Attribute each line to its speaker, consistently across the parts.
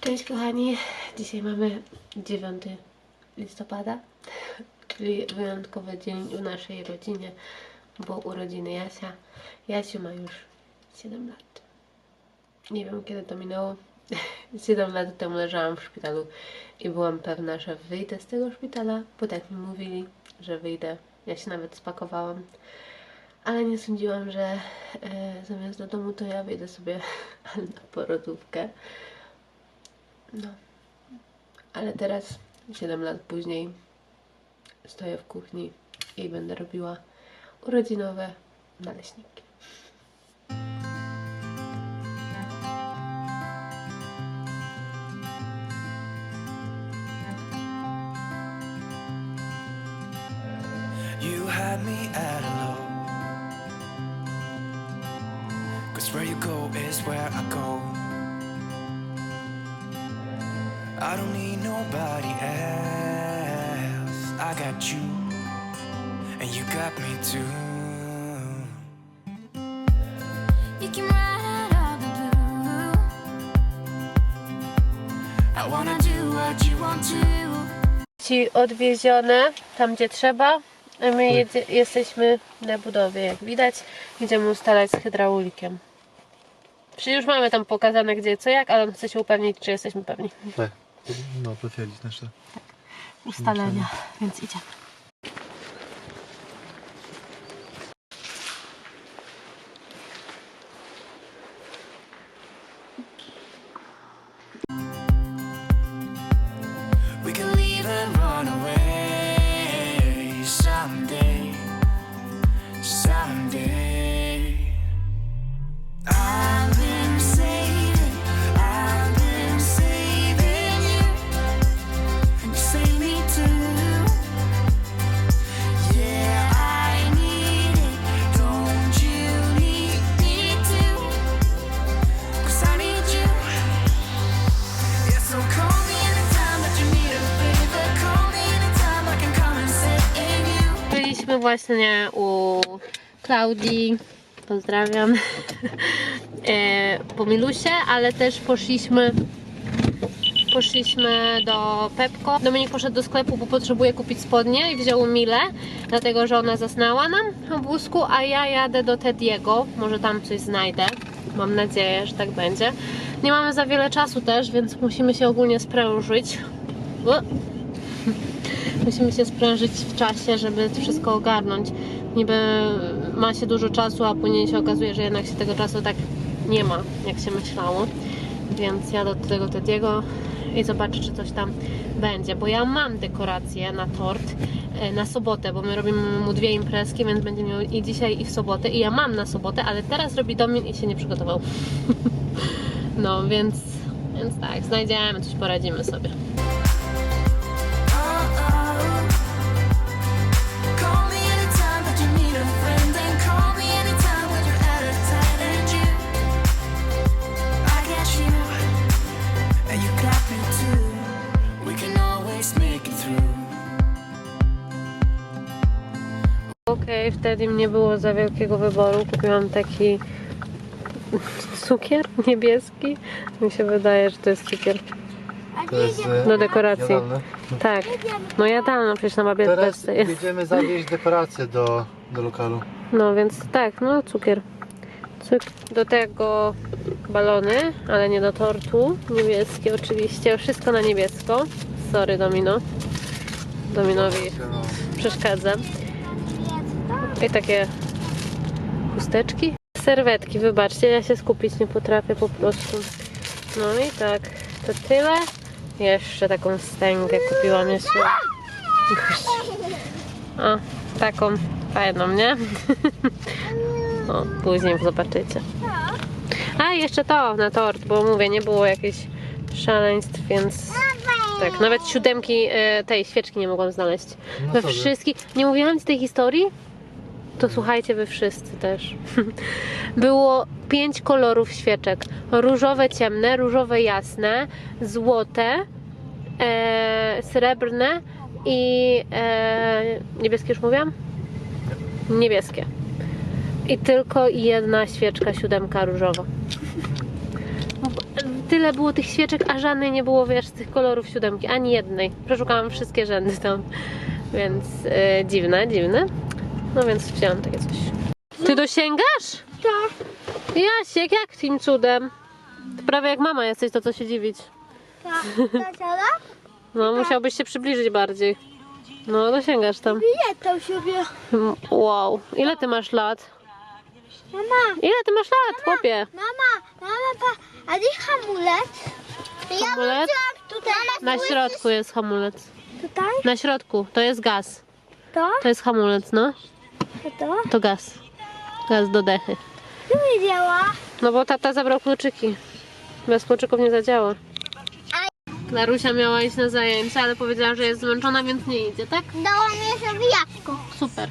Speaker 1: Cześć kochani, dzisiaj mamy 9 listopada, czyli wyjątkowy dzień w naszej rodzinie, bo urodziny Jasia. Jasiu ma już 7 lat. Nie wiem kiedy to minęło. 7 lat temu leżałam w szpitalu i byłam pewna, że wyjdę z tego szpitala, bo tak mi mówili, że wyjdę. Ja się nawet spakowałam. Ale nie sądziłam, że e, zamiast do domu to ja wyjdę sobie na porodówkę. No. Ale teraz, 7 lat później, stoję w kuchni i będę robiła urodzinowe naleśniki.
Speaker 2: You had me at hello. Cause where you go is where I don't need nobody else. I got you, and you got me too.
Speaker 3: You can ride all the blue. I wanna do what you want to.
Speaker 1: Ci odwiezione tam, gdzie trzeba. A my jedzie, jesteśmy na budowie, jak widać. Idziemy ustalać z hydraulikiem. Czyli już mamy tam pokazane gdzie, co, jak, ale on chce się upewnić, czy jesteśmy pewni.
Speaker 4: Tak, no potwierdzić nasze.
Speaker 1: Ustalenia, więc idziemy. Byliśmy właśnie u Klaudii, pozdrawiam, e, po Milusie, ale też poszliśmy poszliśmy do Pepko. Dominik poszedł do sklepu, bo potrzebuje kupić spodnie i wziął Milę, dlatego że ona zasnęła nam w wózku, a ja jadę do Tediego, może tam coś znajdę. Mam nadzieję, że tak będzie. Nie mamy za wiele czasu też, więc musimy się ogólnie sprężyć. Musimy się sprężyć w czasie, żeby wszystko ogarnąć. Niby ma się dużo czasu, a później się okazuje, że jednak się tego czasu tak nie ma, jak się myślało. Więc jadę do tego Tediego i zobaczę, czy coś tam będzie. Bo ja mam dekoracje na tort e, na sobotę, bo my robimy mu dwie imprezki, więc będzie miał i dzisiaj, i w sobotę. I ja mam na sobotę, ale teraz robi Domin i się nie przygotował. no, więc, więc tak, znajdziemy, coś poradzimy sobie. Okej, wtedy nie było za wielkiego wyboru. Kupiłam taki cukier niebieski. Mi się wydaje, że to jest cukier
Speaker 4: To jest
Speaker 1: do dekoracji.
Speaker 4: jadalne.
Speaker 1: Tak. No ja no przecież na babie
Speaker 4: Teraz
Speaker 1: jest.
Speaker 4: jedziemy zawieźć dekoracje do, do lokalu.
Speaker 1: No więc tak, no cukier. Cuk- Do tego balony, ale nie do tortu. Niebieskie oczywiście. Wszystko na niebiesko. Sorry Domino. Dominowi
Speaker 4: No,
Speaker 1: przeszkadza. I takie chusteczki. Serwetki, wybaczcie, ja się skupić nie potrafię po prostu. No i tak, to tyle. Jeszcze taką stęgę kupiłam jeszcze. O, taką fajną, nie? O, później zobaczycie. A jeszcze to na tort, bo mówię, nie było jakichś szaleństw, więc tak, nawet siódemki e, tej świeczki nie mogłam znaleźć.
Speaker 4: No
Speaker 1: We wszystkich. Nie mówiłam ci tej historii? To słuchajcie wy wszyscy też. Było pięć kolorów świeczek. Różowe ciemne, różowe jasne, złote, e, srebrne i e, niebieskie już mówiłam? Niebieskie. I tylko jedna świeczka siódemka różowa. tyle było tych świeczek, a żadnej nie było, wiesz, z tych kolorów siódemki, ani jednej. Przeszukałam wszystkie rzędy tam, więc e, dziwne, dziwne. No więc wziąłam takie coś. Ty dosięgasz?
Speaker 5: Tak,
Speaker 1: Jasiek, jak tym cudem? To prawie jak mama jesteś, to co się dziwić.
Speaker 5: tak.
Speaker 1: No, musiałbyś się przybliżyć bardziej. No, dosięgasz tam.
Speaker 5: Ile to?
Speaker 1: Mm, Wow, ile ty masz lat?
Speaker 5: Mama,
Speaker 1: Ile ty masz lat, chłopie?
Speaker 5: mama, mama, pa, a gdzie hamulec?
Speaker 1: Hamulec?
Speaker 5: tutaj.
Speaker 1: Na środku jest hamulec.
Speaker 5: Tutaj?
Speaker 1: Na środku, to jest gaz.
Speaker 5: To?
Speaker 1: To jest hamulec, no.
Speaker 5: A to?
Speaker 1: To gaz. Gaz do dechy.
Speaker 5: Tu nie działa.
Speaker 1: No bo tata zabrał kluczyki. Bez kluczyków nie zadziała. Klarusia miała iść na zajęcia, ale powiedziała, że jest zmęczona, więc nie idzie, tak?
Speaker 5: Dała mi jeszcze wyjazko.
Speaker 1: Super.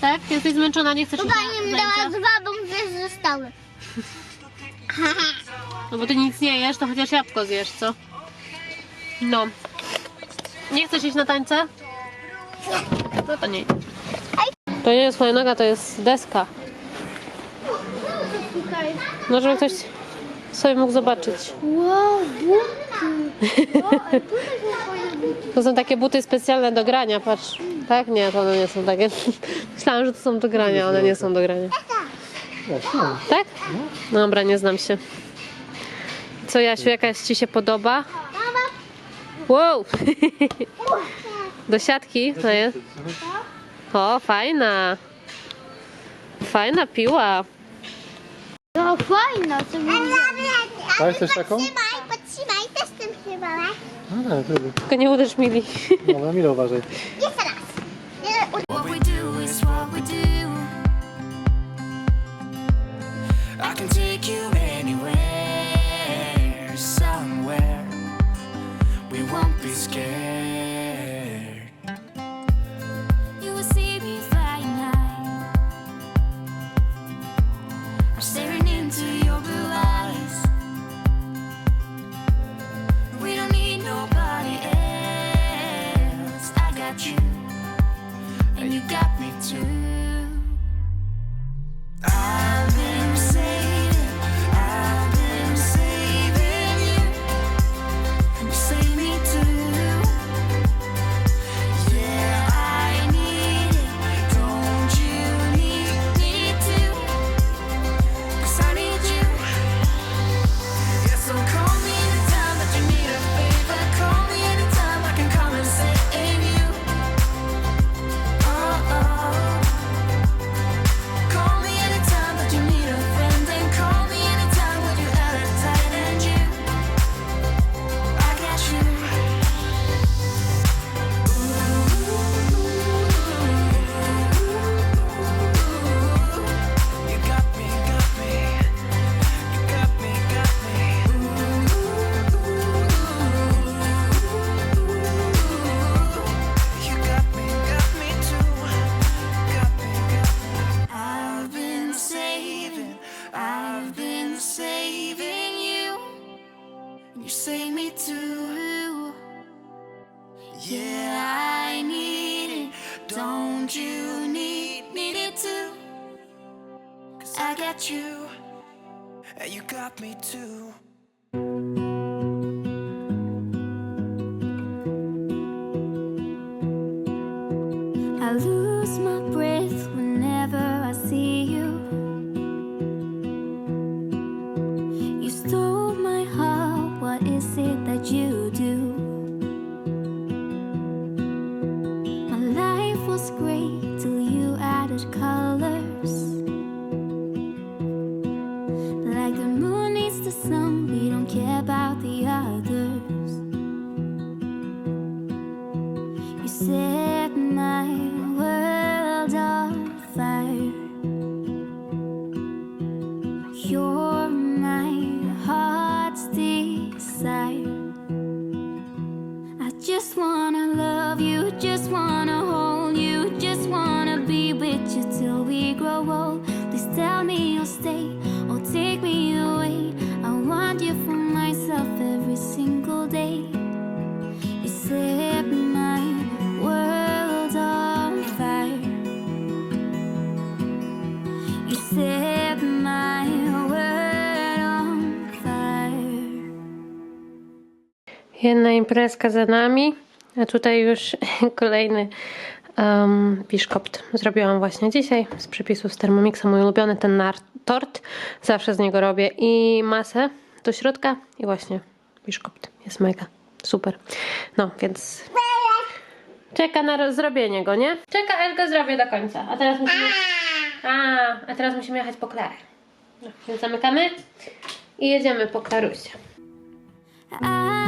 Speaker 1: Tak? Jesteś zmęczona, nie chcesz na
Speaker 5: mi dała dwa, bo dwie zostały.
Speaker 1: No bo ty nic nie jesz, to chociaż jabłko zjesz, co? No. Nie chcesz iść na tańce? No to nie. idź. To nie jest noga, to jest deska. No żeby ktoś sobie mógł zobaczyć.
Speaker 5: Wow, buty. Wow, ale tutaj są fajne buty.
Speaker 1: To są takie buty specjalne do grania, patrz. Tak? Nie, to one nie są takie. Myślałam, że to są do grania, one nie są do grania. Tak? Dobra, nie znam się. Co Jasiu, jakaś Ci się podoba? Wow! Do siatki to jest. O, fajna. Fajna piła.
Speaker 5: No fajna, co mi
Speaker 3: Tak, chcesz taką?
Speaker 5: Trzymaj, podtrzymaj, też tym trzymałeś.
Speaker 3: No tak, próbuj.
Speaker 1: Tylko nie uderz Mili.
Speaker 3: Dobra, Milo, uważaj.
Speaker 2: Cause I got you. And you got me too.
Speaker 6: You're my heart's desire. I just wanna love you, just wanna
Speaker 1: Jedna imprezka za nami, a tutaj już kolejny um, biszkopt. Zrobiłam właśnie dzisiaj z przepisów z Thermomixa, mój ulubiony ten tort. Zawsze z niego robię i masę do środka i właśnie biszkopt. Jest mega, super. No, więc czeka na zrobienie go, nie? Czeka, aż go zrobię do końca. A teraz musimy... A, a teraz musimy jechać po Klarę. No, więc zamykamy i jedziemy po Klarusie.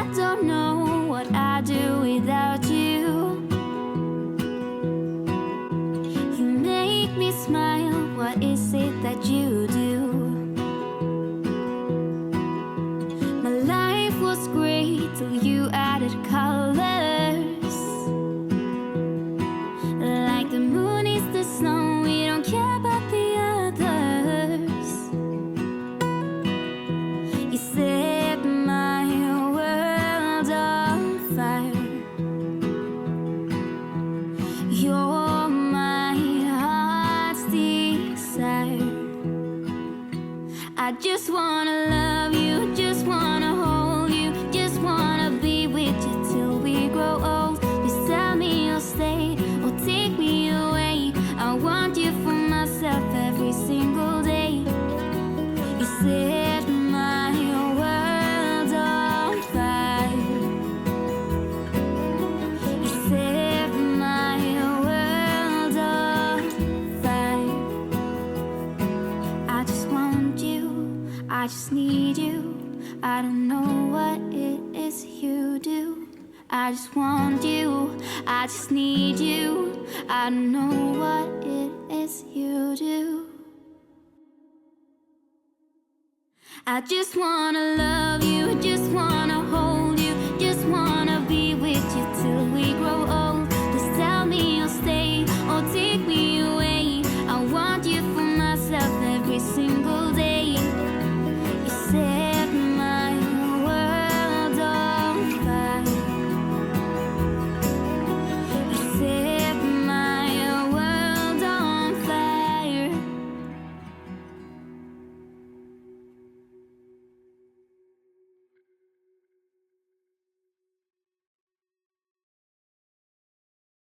Speaker 3: I don't know what I'd do without you. You make me smile. What is it around you. I just need you. I know what it is you do. I just wanna love you, just wanna hold you, just wanna be with you till we grow old.